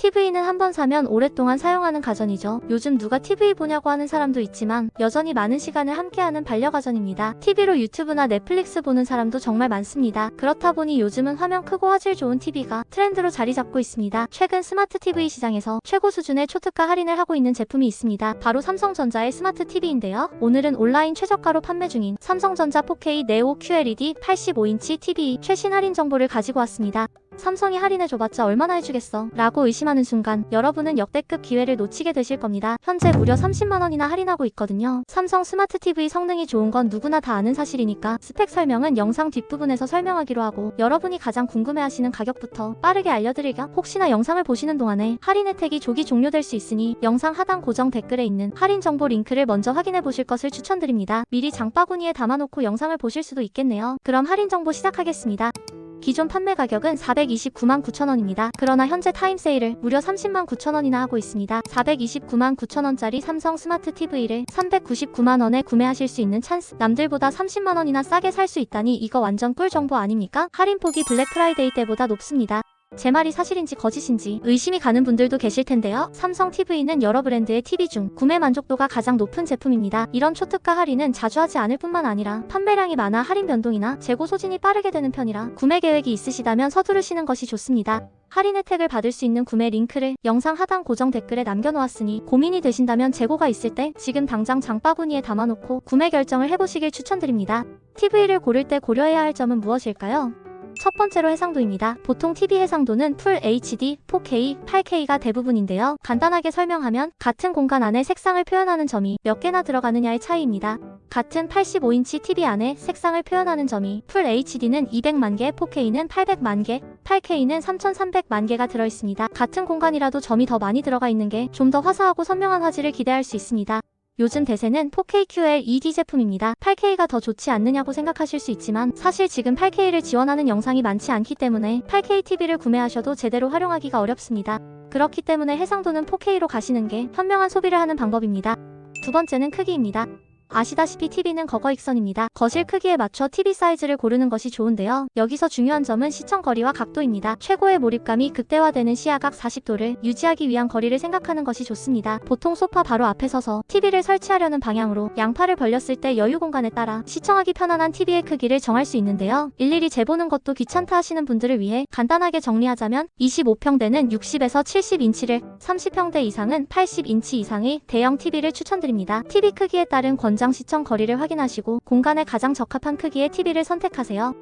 TV는 한 번 사면 오랫동안 사용하는 가전이죠. 요즘 누가 TV 보냐고 하는 사람도 있지만 여전히 많은 시간을 함께하는 반려가전입니다. TV로 유튜브나 넷플릭스 보는 사람도 정말 많습니다. 그렇다 보니 요즘은 화면 크고 화질 좋은 TV가 트렌드로 자리 잡고 있습니다. 최근 스마트 TV 시장에서 최고 수준의 초특가 할인을 하고 있는 제품이 있습니다. 바로 삼성전자의 스마트 TV인데요. 오늘은 온라인 최저가로 판매 중인 삼성전자 4K 네오 QLED 85인치 TV 최신 할인 정보를 가지고 왔습니다. 삼성이 할인해줘봤자 얼마나 해주겠어 라고 의심하는 순간 여러분은 역대급 기회를 놓치게 되실 겁니다. 현재 무려 30만원이나 할인하고 있거든요. 삼성 스마트 TV 성능이 좋은 건 누구나 다 아는 사실이니까 스펙 설명은 영상 뒷부분에서 설명하기로 하고 여러분이 가장 궁금해하시는 가격부터 빠르게 알려드릴 겸 혹시나 영상을 보시는 동안에 할인 혜택이 조기 종료될 수 있으니 영상 하단 고정 댓글에 있는 할인 정보 링크를 먼저 확인해 보실 것을 추천드립니다. 미리 장바구니에 담아놓고 영상을 보실 수도 있겠네요. 그럼 할인 정보 시작하겠습니다. 기존 판매 가격은 429만 9천원입니다. 그러나 현재 타임 세일을 무려 30만 9천원이나 하고 있습니다. 429만 9천원짜리 삼성 스마트 TV를 399만원에 구매하실 수 있는 찬스. 남들보다 30만원이나 싸게 살 수 있다니 이거 완전 꿀 정보 아닙니까? 할인폭이 블랙 프라이데이 때보다 높습니다. 제 말이 사실인지 거짓인지 의심이 가는 분들도 계실 텐데요. 삼성 TV는 여러 브랜드의 TV 중 구매 만족도가 가장 높은 제품입니다. 이런 초특가 할인은 자주 하지 않을 뿐만 아니라 판매량이 많아 할인 변동이나 재고 소진이 빠르게 되는 편이라 구매 계획이 있으시다면 서두르시는 것이 좋습니다. 할인 혜택을 받을 수 있는 구매 링크를 영상 하단 고정 댓글에 남겨놓았으니 고민이 되신다면 재고가 있을 때 지금 당장 장바구니에 담아놓고 구매 결정을 해보시길 추천드립니다. TV를 고를 때 고려해야 할 점은 무엇일까요? 첫 번째로 해상도입니다. 보통 TV 해상도는 풀 HD, 4K, 8K가 대부분인데요. 간단하게 설명하면 같은 공간 안에 색상을 표현하는 점이 몇 개나 들어가느냐의 차이입니다. 같은 85인치 TV 안에 색상을 표현하는 점이 풀 HD는 200만 개, 4K는 800만 개, 8K는 3300만 개가 들어 있습니다. 같은 공간이라도 점이 더 많이 들어가 있는 게 좀 더 화사하고 선명한 화질을 기대할 수 있습니다. 요즘 대세는 4K QLED 제품입니다. 8K가 더 좋지 않느냐고 생각하실 수 있지만 사실 지금 8K를 지원하는 영상이 많지 않기 때문에 8K TV를 구매하셔도 제대로 활용하기가 어렵습니다. 그렇기 때문에 해상도는 4K로 가시는 게 현명한 소비를 하는 방법입니다. 두 번째는 크기입니다. 아시다시피 TV는 거거익선입니다. 거실 크기에 맞춰 TV 사이즈를 고르는 것이 좋은데요. 여기서 중요한 점은 시청 거리와 각도입니다. 최고의 몰입감이 극대화되는 시야각 40도를 유지하기 위한 거리를 생각하는 것이 좋습니다. 보통 소파 바로 앞에 서서 TV를 설치하려는 방향으로 양팔을 벌렸을 때 여유 공간에 따라 시청하기 편안한 TV의 크기를 정할 수 있는데요. 일일이 재보는 것도 귀찮다 하시는 분들을 위해 간단하게 정리하자면 25평대는 60에서 70인치를 30평대 이상은 80인치 이상의 대형 TV를 추천드립니다. TV 크기에 따른 권장 시청 거리를 확인하시고 공간에 가장 적합한 크기의 TV를 선택하세요.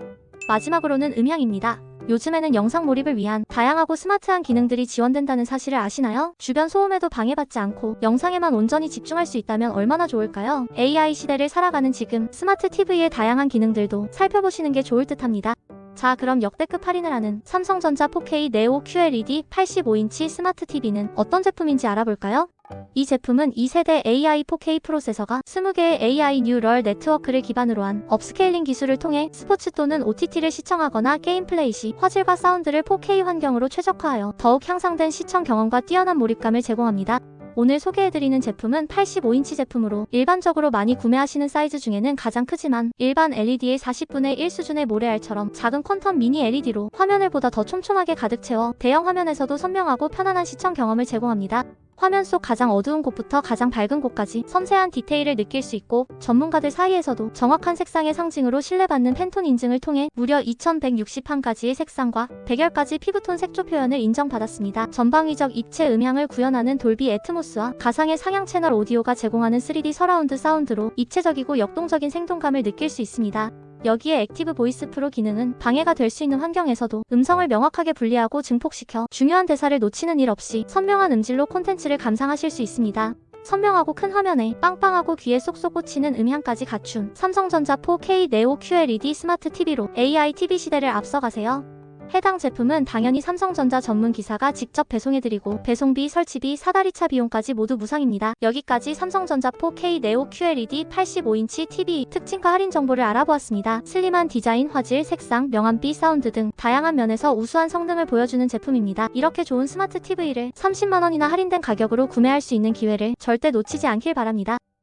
마지막으로는 음향입니다. 요즘에는 영상 몰입을 위한 다양하고 스마트한 기능들이 지원된다는 사실을 아시나요? 주변 소음에도 방해받지 않고 영상에만 온전히 집중할 수 있다면 얼마나 좋을까요? AI 시대를 살아가는 지금 스마트 TV의 다양한 기능들도 살펴보시는 게 좋을 듯 합니다. 자, 그럼 역대급 할인을 하는 삼성전자 4K 네오 QLED 85인치 스마트 TV는 어떤 제품인지 알아볼까요? 이 제품은 2세대 AI 4K 프로세서가 20개의 AI 뉴럴 네트워크를 기반으로 한 업스케일링 기술을 통해 스포츠 또는 OTT를 시청하거나 게임 플레이 시 화질과 사운드를 4K 환경으로 최적화하여 더욱 향상된 시청 경험과 뛰어난 몰입감을 제공합니다. 오늘 소개해드리는 제품은 85인치 제품으로 일반적으로 많이 구매하시는 사이즈 중에는 가장 크지만 일반 LED의 40분의 1 수준의 모래알처럼 작은 퀀텀 미니 LED로 화면을 보다 더 촘촘하게 가득 채워 대형 화면에서도 선명하고 편안한 시청 경험을 제공합니다. 화면 속 가장 어두운 곳부터 가장 밝은 곳까지 섬세한 디테일을 느낄 수 있고 전문가들 사이에서도 정확한 색상의 상징으로 신뢰받는 팬톤 인증을 통해 무려 2160판까지의 색상과 100열까지 피부톤 색조 표현을 인정받았습니다. 전방위적 입체 음향을 구현하는 돌비 애트모스와 가상의 상향 채널 오디오가 제공하는 3D 서라운드 사운드로 입체적이고 역동적인 생동감을 느낄 수 있습니다. 여기에 액티브 보이스 프로 기능은 방해가 될 수 있는 환경에서도 음성을 명확하게 분리하고 증폭시켜 중요한 대사를 놓치는 일 없이 선명한 음질로 콘텐츠를 감상하실 수 있습니다. 선명하고 큰 화면에 빵빵하고 귀에 쏙쏙 꽂히는 음향까지 갖춘 삼성전자 4K 네오 QLED 스마트 TV로 AI TV 시대를 앞서가세요. 해당 제품은 당연히 삼성전자 전문 기사가 직접 배송해드리고 배송비, 설치비, 사다리차 비용까지 모두 무상입니다. 여기까지 삼성전자 4K 네오 QLED 85인치 TV 특징과 할인 정보를 알아보았습니다. 슬림한 디자인, 화질, 색상, 명암비, 사운드 등 다양한 면에서 우수한 성능을 보여주는 제품입니다. 이렇게 좋은 스마트 TV를 30만원이나 할인된 가격으로 구매할 수 있는 기회를 절대 놓치지 않길 바랍니다.